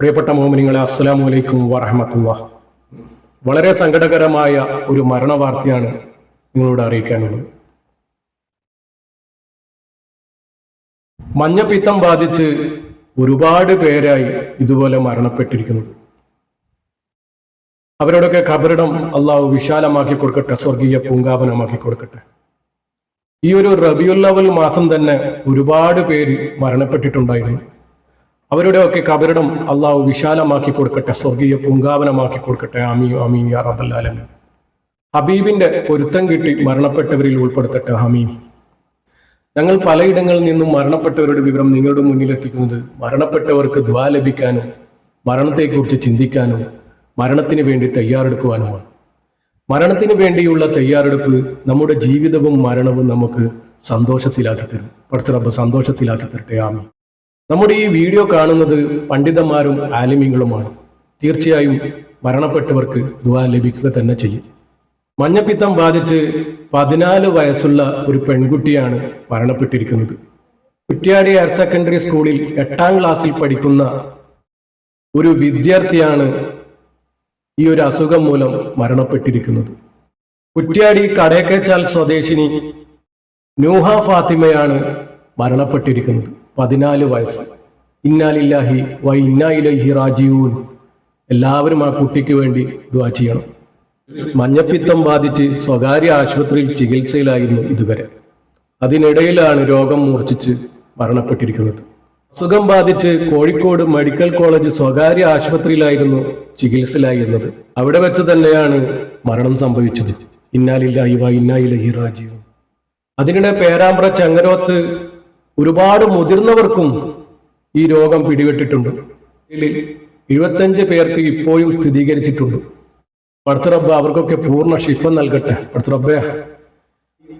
പ്രിയപ്പെട്ട മോമിനിങ്ങളെ അസ്സലാമു അലൈക്കും വറഹമത്തുള്ള വളരെ സങ്കടകരമായ ഒരു മരണവാർത്തയാണ് നിങ്ങളോട് അറിയിക്കാനുള്ളത്. മഞ്ഞപ്പിത്തം ബാധിച്ച് ഒരുപാട് പേരായി ഇതുപോലെ മരണപ്പെട്ടിരിക്കുന്നത്. അവരോടൊക്കെ ഖബറിടം അള്ളാഹു വിശാലമാക്കി കൊടുക്കട്ടെ സ്വർഗീയ പൂങ്കാവനമാക്കി കൊടുക്കട്ടെ. ഈ ഒരു റബിയുല്ലവൽ മാസം തന്നെ ഒരുപാട് പേര് മരണപ്പെട്ടിട്ടുണ്ടായിരുന്നു. അവരുടെയൊക്കെ കബരിടം അള്ളാഹു വിശാലമാക്കി കൊടുക്കട്ടെ സ്വർഗീയ പൂങ്കാവനമാക്കി കൊടുക്കട്ടെ. അമീ ആമീൻ യാ റബ്ബല്ലാലമീൻ ഹബീബിന്റെ പൊരുത്തം കിട്ടി മരണപ്പെട്ടവരിൽ ഉൾപ്പെടുത്തട്ടെ ഹമീം ഞങ്ങൾ പലയിടങ്ങളിൽ നിന്നും മരണപ്പെട്ടവരുടെ വിവരം നിങ്ങളുടെ മുന്നിൽ മുന്നിലെത്തിക്കുന്നത് മരണപ്പെട്ടവർക്ക് ദ്വാ ലഭിക്കാനും മരണത്തെക്കുറിച്ച് ചിന്തിക്കാനും മരണത്തിന് വേണ്ടി തയ്യാറെടുക്കുവാനുമാണ്. മരണത്തിന് വേണ്ടിയുള്ള തയ്യാറെടുപ്പ് നമ്മുടെ ജീവിതവും മരണവും നമുക്ക് സന്തോഷത്തിലാക്കി തരും. പഠിച്ചറപ്പ് സന്തോഷത്തിലാക്കി തരട്ടെ ആമി നമ്മുടെ ഈ വീഡിയോ കാണുന്നത് പണ്ഡിതന്മാരും ആലിമ്യങ്ങളുമാണ് തീർച്ചയായും മരണപ്പെട്ടവർക്ക് ദുവാ ലഭിക്കുക തന്നെ ചെയ്യും. മഞ്ഞപ്പിത്തം ബാധിച്ച് പതിനാല് വയസ്സുള്ള ഒരു പെൺകുട്ടിയാണ് മരണപ്പെട്ടിരിക്കുന്നത്. കുറ്റ്യാടി ഹയർ സെക്കൻഡറി സ്കൂളിൽ എട്ടാം ക്ലാസ്സിൽ പഠിക്കുന്ന ഒരു വിദ്യാർത്ഥിയാണ് ഈ ഒരു അസുഖം മൂലം മരണപ്പെട്ടിരിക്കുന്നത്. കുറ്റ്യാടി കടയക്കച്ചാൽ സ്വദേശിനി നൂഹ ഫാത്തിമയാണ് മരണപ്പെട്ടിരിക്കുന്നത്. പതിനാല് വയസ്സ്. ഇന്നാലില്ലാഹി വ ഇന്നായിലഹി റാജീവൂൻ എല്ലാവരും ആ കുട്ടിക്ക് വേണ്ടി ദ്വാ ചെയ്യണം. മഞ്ഞപ്പിത്തം ബാധിച്ച് സ്വകാര്യ ആശുപത്രിയിൽ ചികിത്സയിലായിരുന്നു ഇതുവരെ. അതിനിടയിലാണ് രോഗം മൂർച്ഛിച്ച് മരണപ്പെട്ടിരിക്കുന്നത്. അസുഖം ബാധിച്ച് കോഴിക്കോട് മെഡിക്കൽ കോളേജ് സ്വകാര്യ ആശുപത്രിയിലായിരുന്നു ചികിത്സയിലായിരുന്നത് അവിടെ വെച്ച് തന്നെയാണ് മരണം സംഭവിച്ചത്. ഇന്നാലില്ലാഹി വ ഇന്നായിലഹി റാജീവൂൻ അതിനിടെ പേരാമ്പ്ര ചങ്ങരോത്ത് ഒരുപാട് മുതിർന്നവർക്കും ഈ രോഗം പിടിപെട്ടിട്ടുണ്ട്. എഴുപത്തഞ്ച് പേർക്ക് ഇപ്പോഴും സ്ഥിരീകരിച്ചിട്ടുണ്ട്. പടച്ചറബ്ബ അവർക്കൊക്കെ പൂർണ ഷിഫ നൽകട്ടെ. പടച്ചറബ്ബെ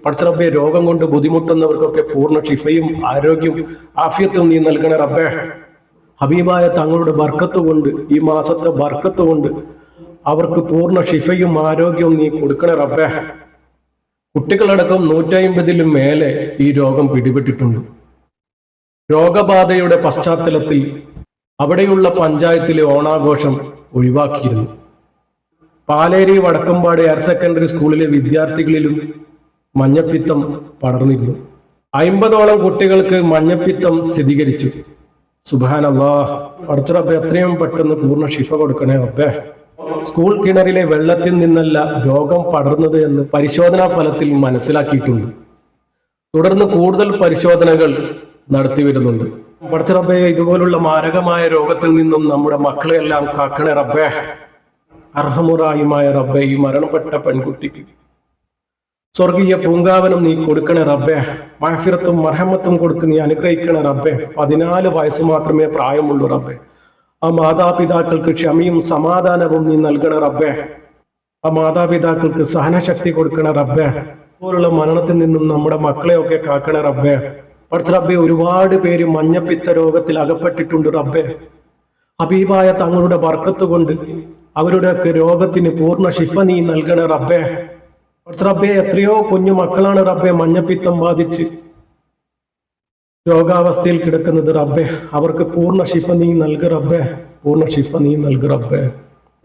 പടച്ചറബ്ബെ രോഗം കൊണ്ട് ബുദ്ധിമുട്ടുന്നവർക്കൊക്കെ പൂർണ ഷിഫയും ആരോഗ്യവും ആഫിയത്തും നീ നൽകണേ റബ്ബേ. ഹബീബായ തങ്ങളുടെ ബർക്കത്ത് കൊണ്ട് ഈ മാസത്തെ ബർക്കത്ത് കൊണ്ട് അവർക്ക് പൂർണ ഷിഫയും ആരോഗ്യവും നീ കൊടുക്കണേ റബ്ബേ. കുട്ടികളടക്കം നൂറ്റി അമ്പതിലും മേലെ ഈ രോഗം പിടിപെട്ടിട്ടുണ്ട്. രോഗബാധയുടെ പശ്ചാത്തലത്തിൽ അവിടെയുള്ള പഞ്ചായത്തിലെ ഓണാഘോഷം ഒഴിവാക്കിയിരുന്നു. പാലേരി വടക്കമ്പാട് ഹയർ സെക്കൻഡറി സ്കൂളിലെ വിദ്യാർത്ഥികളിലും മഞ്ഞപ്പിത്തം പടർന്നിരുന്നു. അയിമ്പതോളം കുട്ടികൾക്ക് മഞ്ഞപ്പിത്തം സ്ഥിരീകരിച്ചു. സുബാൻ അള്ളാ അടച്ചറബ്ബെ എത്രയും പെട്ടെന്ന് പൂർണ ശിഫ കൊടുക്കണേ റബ്ബേ. സ്കൂൾ കിണറിലെ വെള്ളത്തിൽ നിന്നല്ല രോഗം പടർന്നത് എന്ന് പരിശോധനാ ഫലത്തിൽ മനസ്സിലാക്കിയിട്ടുണ്ട്. തുടർന്ന് കൂടുതൽ പരിശോധനകൾ നടത്തി വരുന്നുണ്ട്. പഠിച്ച റബ്ബെ ഇതുപോലുള്ള മാരകമായ രോഗത്തിൽ നിന്നും നമ്മുടെ മക്കളെല്ലാം കാക്കണേ റബ്ബേ. അർഹമുറായുമായ റബ്ബെ ഈ മരണപ്പെട്ട പെൺകുട്ടിക്ക്. സ്വർഗീയ പൂങ്കാവനം നീ കൊടുക്കണേ റബ്ബെ. മഹഫിറത്തും മർഹമത്തും കൊടുത്ത് നീ അനുഗ്രഹിക്കണേ റബ്ബെ. പതിനാല് വയസ്സ് മാത്രമേ പ്രായമുള്ളൂ റബ്ബെ. ആ മാതാപിതാക്കൾക്ക് ക്ഷമയും സമാധാനവും നീ നൽകണ റബ്ബെ. ആ മാതാപിതാക്കൾക്ക് സഹനശക്തി കൊടുക്കണ റബ്ബെ. പോലുള്ള മരണത്തിൽ നിന്നും നമ്മുടെ മക്കളെയൊക്കെ കാക്കണ റബ്ബേ. പഠിച്ച റബ്ബെ ഒരുപാട് പേര് മഞ്ഞപ്പിത്ത രോഗത്തിൽ അകപ്പെട്ടിട്ടുണ്ട് റബ്ബെ. ഹബീബായ തങ്ങളുടെ വർക്കത്ത് കൊണ്ട് അവരുടെയൊക്കെ രോഗത്തിന് പൂർണ ശിഫ നീ നൽകണ റബ്ബെ. റബ്ബെ എത്രയോ കുഞ്ഞു മക്കളാണ് റബ്ബെ മഞ്ഞപ്പിത്തം ബാധിച്ച് രോഗാവസ്ഥയിൽ കിടക്കുന്നത് റബ്ബെ. അവർക്ക് പൂർണ ശിഫ നീ നൽക റബ്ബെ. പൂർണ ശിഫ നീ നൽക റബ്ബെ.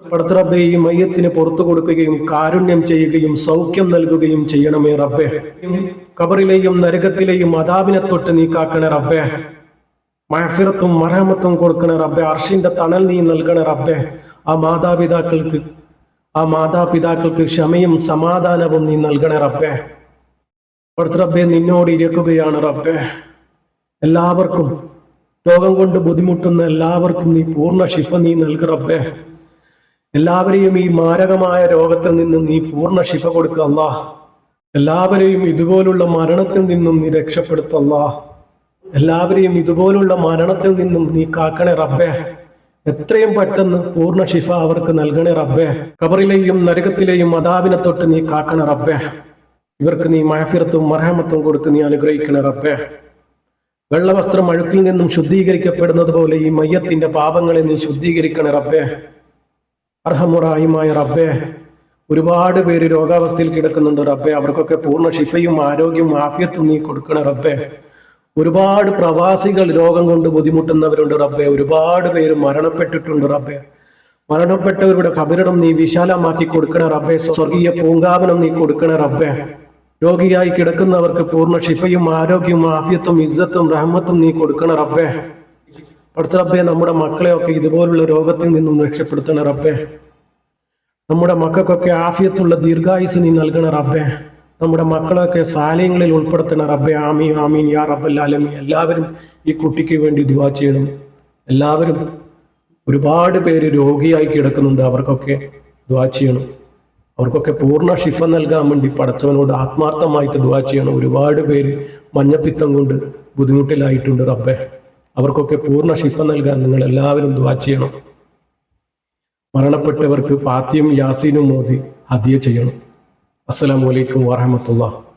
പടച്ച റബ്ബെ ഈ മയ്യത്തിന് പുറത്തു കൊടുക്കുകയും കാരുണ്യം ചെയ്യുകയും സൗഖ്യം നൽകുകയും ചെയ്യണമേ റബ്ബെ. കബറിലെയും നരകത്തിലെയും അതാവിനെ തൊട്ട് നീ കാക്കണേ റബ്ബെ. മഹഫിറത്തും മറഹമത്തും കൊടുക്കണേ റബ്ബെ. അർഷിന്റെ തണൽ നീ നൽകണേ റബ്ബെ. ആ മാതാപിതാക്കൾക്ക് ആ മാതാപിതാക്കൾക്ക് ക്ഷമയും സമാധാനവും നീ നൽകണേ റബ്ബെ. പടച്ച റബ്ബെ നിന്നോട് ഇരക്കുകയാണ് റബ്ബെ. എല്ലാവർക്കും രോഗം കൊണ്ട് ബുദ്ധിമുട്ടുന്ന എല്ലാവർക്കും നീ പൂർണ ശിഫ നീ നൽക എല്ലാവരെയും ഈ മാരകമായ രോഗത്തിൽ നിന്നും നീ പൂർണ ശിഫ കൊടുക്കുക അല്ലാ എല്ലാവരെയും ഇതുപോലുള്ള മരണത്തിൽ നിന്നും നീ രക്ഷപ്പെടുത്തല്ല എല്ലാവരെയും ഇതുപോലുള്ള മരണത്തിൽ നിന്നും നീ കാക്കണേ റബ്ബേ. എത്രയും പെട്ടെന്ന് പൂർണ ശിഫ അവർക്ക് നൽകണേ റബ്ബേ. കബറിലെയും നരകത്തിലെയും അതാവിനെ തൊട്ട് നീ കാക്കണേ റബ്ബേ. ഇവർക്ക് നീ മഹഫിറത്തും മർഹമത്തും കൊടുത്ത് നീ അനുഗ്രഹിക്കണേ റബ്ബേ. വെള്ളവസ്ത്രം അഴുക്കിൽ നിന്നും ശുദ്ധീകരിക്കപ്പെടുന്നത് പോലെ ഈ മയ്യത്തിന്റെ പാപങ്ങളെ നീ ശുദ്ധീകരിക്കണേ റബ്ബേ. അർഹമുറായുമായ റബ്ബെ ഒരുപാട് പേര് രോഗാവസ്ഥയിൽ കിടക്കുന്നുണ്ട് റബ്ബെ. അവർക്കൊക്കെ പൂർണ ശിഫയും ആരോഗ്യവും ആഫിയത്തും നീ കൊടുക്കണ റബ്ബെ. ഒരുപാട് പ്രവാസികൾ രോഗം കൊണ്ട് ബുദ്ധിമുട്ടുന്നവരുണ്ട് റബ്ബെ. ഒരുപാട് പേര് മരണപ്പെട്ടിട്ടുണ്ട് റബ്ബെ. മരണപ്പെട്ടവരുടെ കബരിടം നീ വിശാലമാക്കി കൊടുക്കണ റബ്ബെ. സ്വർഗീയ പൂങ്കാവനം നീ കൊടുക്കണ റബ്ബെ. രോഗിയായി കിടക്കുന്നവർക്ക് പൂർണ ശിഫയും ആരോഗ്യവും ആഫിയത്തും ഇസ്സത്തും റഹ്മത്തും നീ കൊടുക്കണ റബ്ബെ. പഠിച്ച റബ്ബെ നമ്മുടെ മക്കളെയൊക്കെ ഇതുപോലുള്ള രോഗത്തിൽ നിന്നും രക്ഷപ്പെടുത്തണ റബ്ബെ. നമ്മുടെ മക്കൾക്കൊക്കെ ആഫിയത്തുള്ള ദീർഘായുസ് നീ നൽകണ റബ്ബെ. നമ്മുടെ മക്കളൊക്കെ സാലയങ്ങളിൽ ഉൾപ്പെടുത്തണ റബ്ബെ. ആമീൻ ആമീൻ യാ റബ്ബല്ലാലമീൻ എല്ലാവരും ഈ കുട്ടിക്ക് വേണ്ടി ദുവാ ചെയ്യണം. എല്ലാവരും ഒരുപാട് പേര് രോഗിയായി കിടക്കുന്നുണ്ട്. അവർക്കൊക്കെ ദുവാ ചെയ്യണം. അവർക്കൊക്കെ പൂർണ ഷിഫ നൽകാൻ വേണ്ടി പടച്ചവനോട് ആത്മാർത്ഥമായിട്ട് ദുവാ ചെയ്യണം. ഒരുപാട് പേര് മഞ്ഞപ്പിത്തം കൊണ്ട് ബുദ്ധിമുട്ടിലായിട്ടുണ്ട് റബ്ബെ. അവർക്കൊക്കെ പൂർണ ഷിഫ നൽകാൻ നിങ്ങൾ എല്ലാവരും ദുവാ ചെയ്യണം. മരണപ്പെട്ടവർക്ക് ഫാത്തിയും യാസീനും മോദി ഹദിയ ചെയ്യണം. അസ്സലാമു അലൈക്കും വറഹമത്തുള്ള